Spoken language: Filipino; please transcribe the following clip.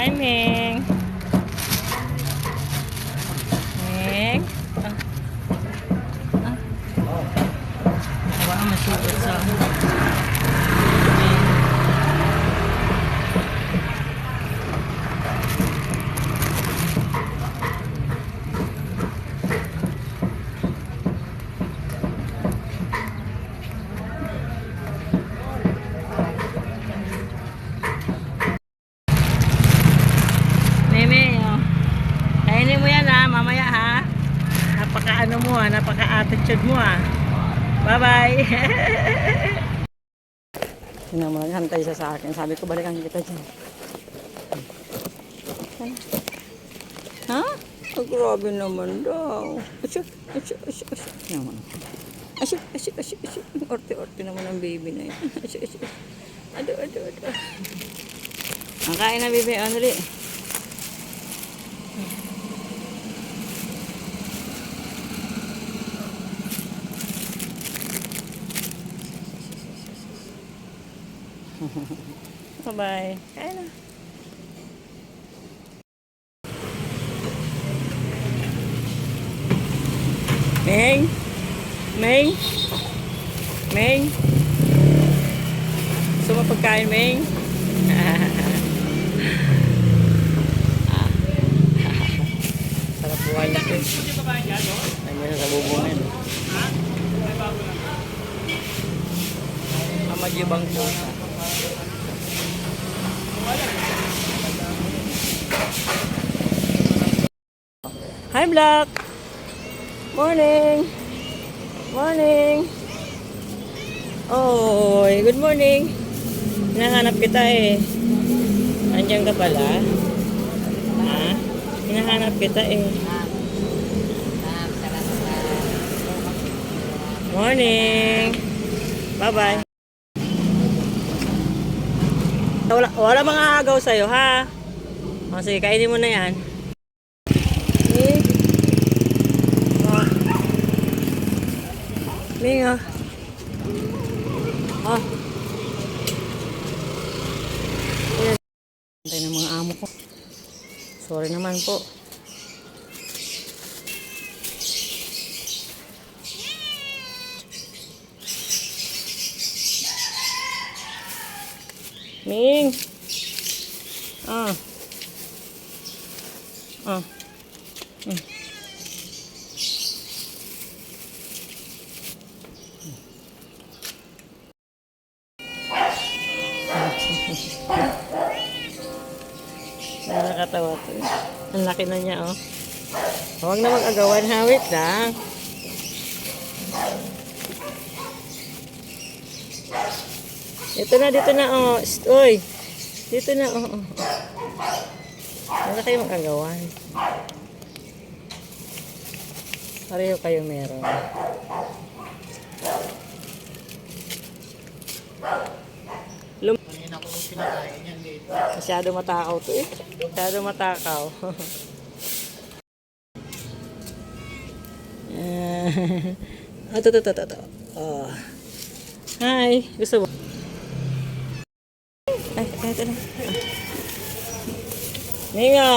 Hi, Ming. Ming. Ah. Ah. Hawa ang masugod sa... Ming. Meme, oh. Kainin mo yan ha, mamaya ha. Ano mo ha, napaka attitude mo ha. Bye-bye. Mo, hantay siya sa akin. Sabi ko, balikan kita dyan. Ha? Oh, grabe naman daw. Asya, asya, asya, asya. Naman. Asya, asya, asya, asya. Orte-orte naman ang baby na yan. Asya, asya. Ado, ado, ado. Ang kain na, baby. Ano? Bye-bye. Kain na. Ming? Ming? Ming? Gusto mo pagkain, Ming? Sarap buhay nito. Ay, mo sa bubungin. Amajibang pusa. Hi, Black. Morning. Morning. Oh, good morning. Hinahanap kita eh. Andiyan ka pala. Ha? Hinahanap kita eh. Morning. Bye-bye. Wala, wala mga agaw sa'yo, ha? O, sige, kainin mo na yan. Eh. Oh. Ling, oh. Oh. Ayan. Antay ng mga amo ko. Sorry naman po. Ming. Ah. Ah. Mm. Ang laki na niya, oh. Huwag na mag-agawan, ha? Wait lang. Dito na, dito na, oh. Uy. Dito na, oh. oh. Wala kayo mag-agawan. Pareho kayo meron. Lum Kanina ko yung pinakain yan dito. Masyado matakaw to eh. Masyado matakaw. Ah, ito, ito, ito, ito. Oh. Hi. Gusto mo? Ay, ay, ito na. Ninga.